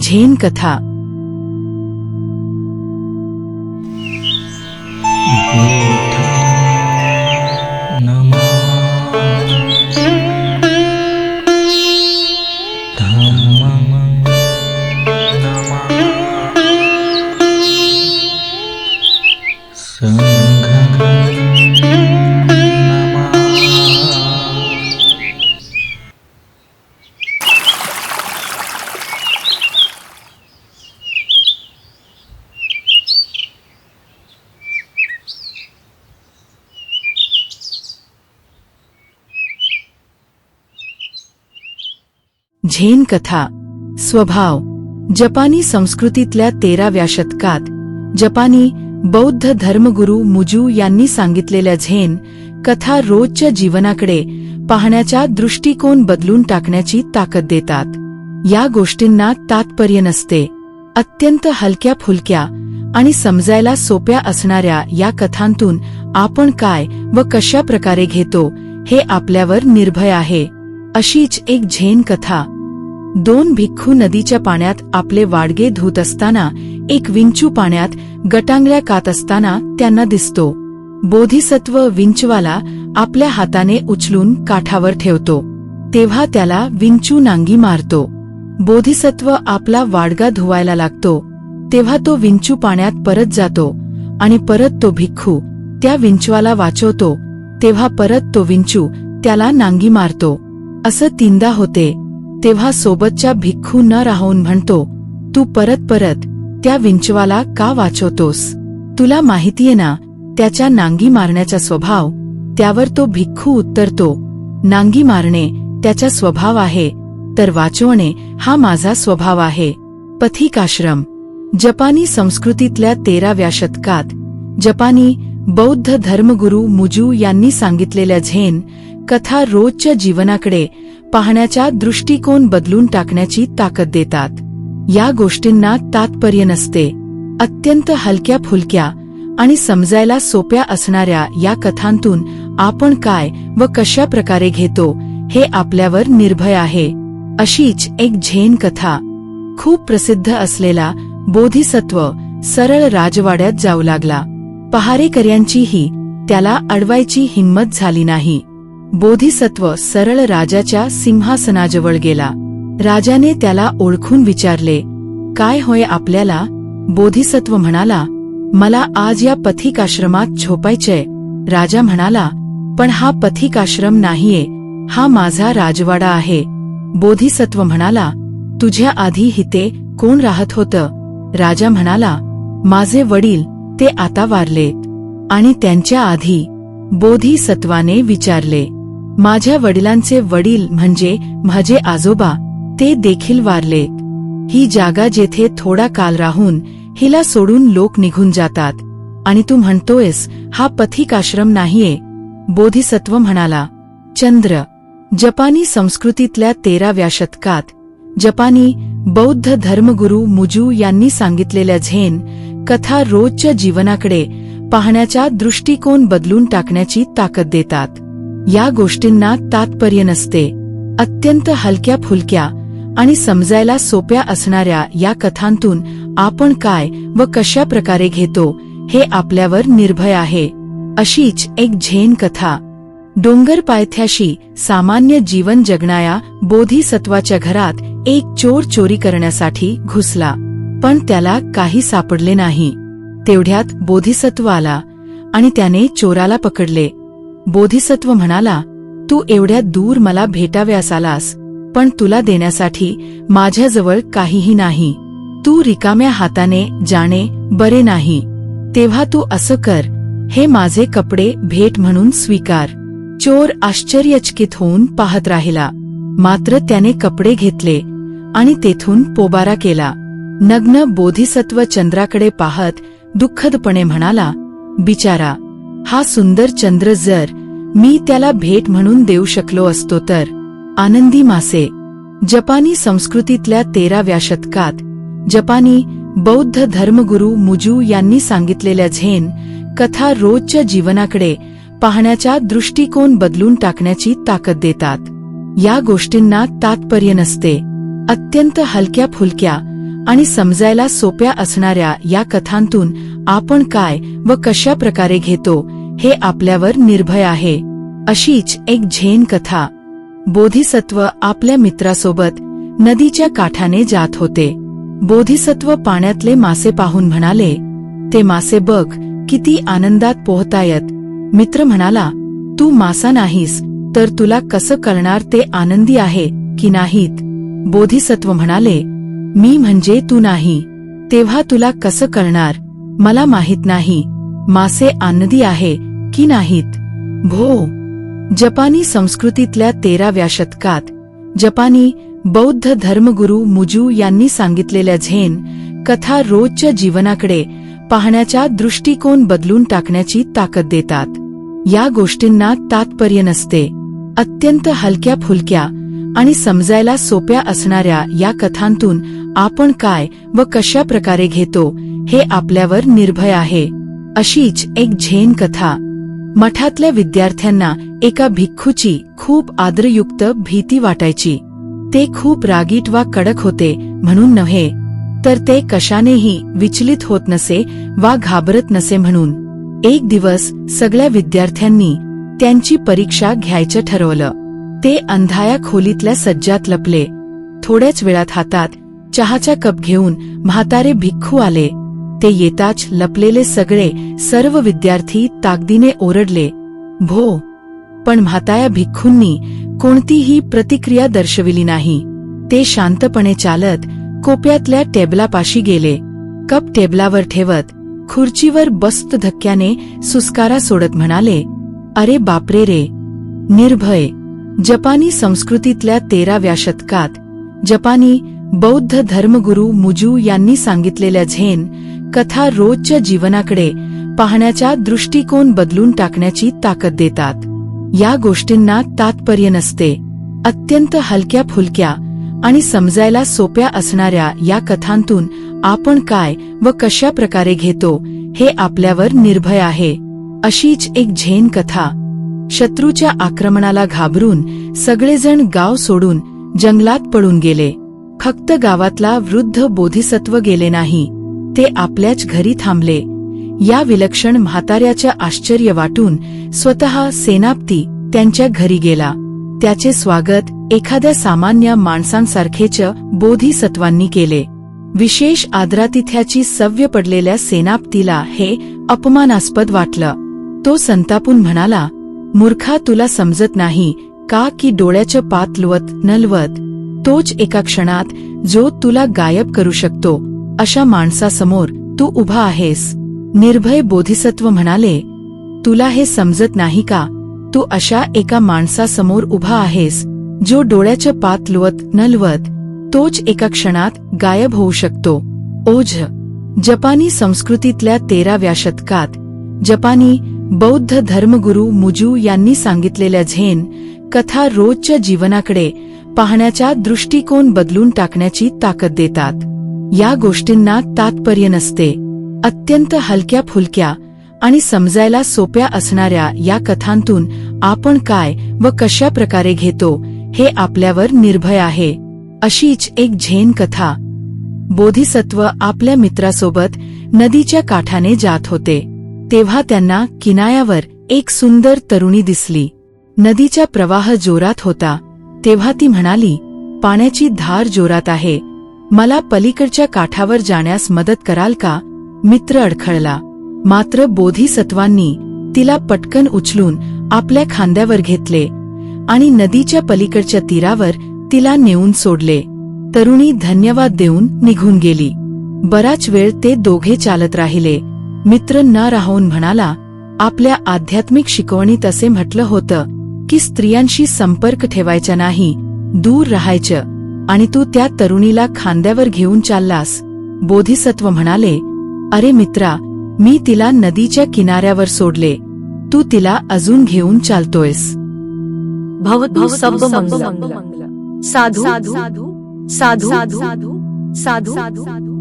Zen कथा. Zen कथा स्वभाव जपानी संस्कृतीतल्या तेराव्या शतकात जपानी बौद्ध धर्मगुरू मुजू यांनी सांगितलेल्या झेन कथा रोजच्या जीवनाकडे पाहण्याचा दृष्टिकोन बदलून टाकण्याची ताकद देतात. या गोष्टींना तात्पर्य नसते. अत्यंत हलक्या फुलक्या आणि समजायला सोप्या असणाऱ्या या कथांतून आपण काय व कशा प्रकारे घेतो हे आपल्यावर निर्भय आहे. अशीच एक झेन कथा. दोन भिक्खू नदीच्या पाण्यात आपले वाडगे धुत असताना एक विंचू पाण्यात गटांगळ्या कात असताना त्यांना दिसतो. बोधिसत्व विंचवाला आपल्या हाताने उचलून काठावर ठेवतो. तेव्हा त्याला विंचू नांगी मारतो. बोधिसत्व आपला वाडगा धुवायला लागतो. तेव्हा तो विंचू पाण्यात परत जातो आणि परत तो भिक्खू त्या विंचवाला वाचवतो. तेव्हा परत तो विंचू त्याला नांगी मारतो. असं तीनदा होते. तेव्हा सोबतच्या भिक्खू न राहून म्हणतो तू परत परत त्या विंचवाला का वाचवतोस? तुला माहितीये ना त्याच्या नांगी मारण्याचा स्वभाव त्यावर तो भिक्खू उत्तरतो. नांगी मारणे त्याचा स्वभाव आहे तर वाचवणे हा माझा स्वभाव आहे. पथिकाश्रम. जपानी संस्कृतीतल्या तेराव्या शतकात जपानी बौद्ध धर्मगुरू मुजू यांनी सांगितलेल्या झेन कथा रोजच्या जीवनाकडे पाहण्याचा दृष्टिकोन बदलून टाकण्याची ताकद देतात. या गोष्टींना तात्पर्य नसते. अत्यंत हलक्या फुलक्या आणि समजायला सोप्या असणाऱ्या या कथांतून आपण काय व कशा प्रकारे घेतो हे आपल्यावर निर्भय आहे. अशीच एक झेन कथा. खूप प्रसिद्ध असलेला बोधिसत्व सरळ राजवाड्यात जाऊ लागला. पहारेकऱ्यांचीही त्याला अडवायची हिंमत झाली नाही. बोधिसत्व सरळ राजाच्या सिंहासनाजवळ गेला. राजाने त्याला ओळखून विचारले काय होय आपल्याला? बोधिसत्व म्हणाला मला आज या पथिकाश्रमात झोपायचंय. राजा म्हणाला पण हा पथिकाश्रम नाहीये हा माझा राजवाडा आहे. बोधिसत्व म्हणाला तुझ्या आधी हिते कोण राहत होतं? राजा म्हणाला माझे वडील ते आता वारलेत आणि त्यांच्या आधी. बोधिसत्वाने विचारले माझ्या वडिलांचे वडील म्हणजे माझे आजोबा ते देखील वारलेत ही जागा जेथे थोडा काल राहून हिला सोडून लोक निघून जातात. आणि तू म्हणतोयस हा पथिकाश्रम नाहीये बोधिसत्व म्हणाला. चंद्र जपानी संस्कृतीतल्या तेराव्या शतकात जपानी बौद्ध धर्मगुरू मुजू यांनी सांगितलेल्या झेन कथा रोजच्या जीवनाकडे पाहण्याचा दृष्टिकोन बदलून टाकण्याची ताकद देतात. या गोष्टींना तात्पर्य नसते. अत्यंत हलक्या फुलक्या आणि समजायला सोप्या असणाऱ्या या कथांतून आपण काय व कशा प्रकारे घेतो हे आपल्यावर निर्भय आहे. अशीच एक झेन कथा. डोंगर पायथ्याशी सामान्य जीवन जगणाया बोधिसत्वाच्या घरात एक चोर चोरी करण्यासाठी घुसला पण त्याला काही सापडले नाही. तेवढ्यात बोधिसत्व आला आणि त्याने चोराला पकडले. बोधिसत्व म्हणाला तू एवढ्या दूर मला भेटाव्यास आलास पण तुला देण्यासाठी माझ्याजवळ काहीही नाही. तू रिकाम्या हाताने जाणे बरे नाही. तेव्हा तू असं कर हे माझे कपडे भेट म्हणून स्वीकार. चोर आश्चर्यचकित होऊन पाहत राहिला. मात्र त्याने कपडे घेतले आणि तेथून पोबारा केला. नग्न बोधिसत्व चंद्राकडे पाहत दुःखदपणे म्हणाला बिचारा हा सुंदर चंद्र जर मी त्याला भेट म्हणून देऊ शकलो असतो तर. आनंदी मासे. जपानी संस्कृतीतल्या तेराव्या शतकात जपानी बौद्ध धर्मगुरू मुजू यांनी सांगितलेल्या झेन कथा रोजच्या जीवनाकडे पाहण्याचा दृष्टिकोन बदलून टाकण्याची ताकद देतात. या गोष्टींना तात्पर्य नसते. अत्यंत हलक्या फुलक्या आणि समजायला सोप्या असणाऱ्या या कथांतून आपण काय व कशा प्रकारे घेतो हे आपल्यावर निर्भय आहे. अशीच एक झेन कथा. बोधिसत्व आपल्या मित्रासोबत नदीच्या काठाने जात होते. बोधिसत्व पाण्यातले मासे पाहून म्हणाले ते मासे बघ किती आनंदात पोहतायत. मित्र म्हणाला तू मासा नाहीस तर तुला कसं करणार ते आनंदी आहे की नाहीत? बोधिसत्व म्हणाले मी म्हणजे तू नाही. तेव्हा तुला कसं करणार मला माहीत नाही. मासे आनंदी आहे की नाहीत? भो जपानी संस्कृतीतल्या तेराव्या शतकात जपानी बौद्ध धर्मगुरू मुजू यांनी सांगितलेल्या झेन कथा रोजच्या जीवनाकडे पाहण्याचा दृष्टिकोन बदलून टाकण्याची ताकद देतात. या गोष्टींना तात्पर्य नसते. अत्यंत हलक्या फुलक्या आणि समजायला सोप्या असणाऱ्या या कथांतून आपण काय व कशा प्रकारे घेतो हे आपल्यावर निर्भय आहे. अशीच एक झेन कथा. मठातल्या विद्यार्थ्यांना एका भिक्खूची खूप आदरयुक्त भीती वाटायची. ते खूप रागीट वा कडक होते म्हणून नव्हे तर ते कशानेही विचलित होत नसे वा घाबरत नसे म्हणून. एक दिवस सगळ्या विद्यार्थ्यांनी त्यांची परीक्षा घ्यायचं ठरवलं. ते अंधाया खोलीतल्या सज्जात लपले. थोड्याच वेळात हातात चहाचा कप घेऊन म्हातारे भिक्खू आले. ते येताच लपलेले सगळे सर्व विद्यार्थी ताकदीने ओरडले भो पण म्हाताया भिक्खूंनी कोणतीही प्रतिक्रिया दर्शविली नाही. ते शांतपणे चालत कोप्यातल्या टेबलापाशी गेले. कप टेबलावर ठेवत खुर्चीवर बस्त धक्क्याने सुस्कारा सोडत म्हणाले अरे बापरे रे निर्भय! जपानी संस्कृतीतल्या तेराव्या शतकात जपानी बौद्ध धर्मगुरू मुजू यांनी सांगितलेल्या झेन कथा रोजच्या जीवनाकडे पाहण्याचा दृष्टिकोन बदलून टाकण्याची ताकद देतात. या गोष्टींना तात्पर्य नसते. अत्यंत हलक्या फुलक्या आणि समजायला सोप्या असणाऱ्या या कथांतून आपण काय व कशा प्रकारे घेतो हे आपल्यावर निर्भय आहे. अशीच एक झेन कथा. शत्रूच्या आक्रमणाला घाबरून सगळेजण गाव सोडून जंगलात पळून गेले. फक्त गावातला वृद्ध बोधिसत्व गेले नाही ते आपल्याच घरी थांबले. या विलक्षण म्हाताऱ्याच्या आश्चर्य वाटून स्वतः सेनापती त्यांच्या घरी गेला. त्याचे स्वागत एखाद्या सामान्य माणसांसारखेच बोधिसत्वांनी केले. विशेष आदरातिथ्याची सव्य पडलेल्या सेनापतीला हे अपमानास्पद वाटलं. तो संतापून म्हणाला मूर्खा तुला समजत नाही का की डोळ्याचं पात लुवत तोच एका क्षणात जो तुला गायब करू शकतो अशा माणसासमोर तू उभा आहेस. निर्भय बोधिसत्व म्हणाले तुला हे समजत नाही का? तू अशा एका माणसासमोर उभा आहेस जो डोळ्याच्या पात लुवत न लुवत तोच एका क्षणात गायब होऊ शकतो. ओझ जपानी संस्कृतीतल्या तेराव्या शतकात जपानी बौद्ध धर्मगुरू मुजू यांनी सांगितलेल्या झेन कथा रोजच्या जीवनाकडे पाहण्याचा दृष्टिकोन बदलून टाकण्याची ताकद देतात. या गोष्टींना तात्पर्य नसते. अत्यंत हलक्या फुलक्या आणि समजायला सोप्या असणाऱ्या या कथांतून आपण काय व कशा प्रकारे घेतो हे आपल्यावर निर्भय आहे. अशीच एक झेन कथा. बोधिसत्व आपल्या मित्रासोबत नदीच्या काठाने जात होते. तेव्हा त्यांना किनायावर एक सुंदर तरुणी दिसली. नदीचा प्रवाह जोरात होता. तेव्हा ती म्हणाली पाण्याची धार जोरात आहे. मला पलीकडच्या काठावर जाण्यास मदत कराल का? मित्र अडखळला. मात्र बोधिसत्वांनी तिला पटकन उचलून आपल्या खांद्यावर घेतले आणि नदीच्या पलीकडच्या तीरावर तिला नेऊन सोडले. तरुणी धन्यवाद देऊन निघून गेली. बराच वेळ ते दोघे चालत राहिले. मित्र न राहून म्हणाला आपल्या आध्यात्मिक शिकवणीत असे म्हटलं होतं. की स्त्रियांशी संपर्क ठेवायचा नाही दूर राहायचं आणि तू त्या तरुणीला खांद्यावर घेऊन चाललास बोधिसत्व म्हणाले अरे मित्रा मी तिला नदीच्या किनाऱ्यावर सोडले तू तिला अजून घेऊन चालतोयस भवतु सब साधु साधु साधु साधु साधु साधु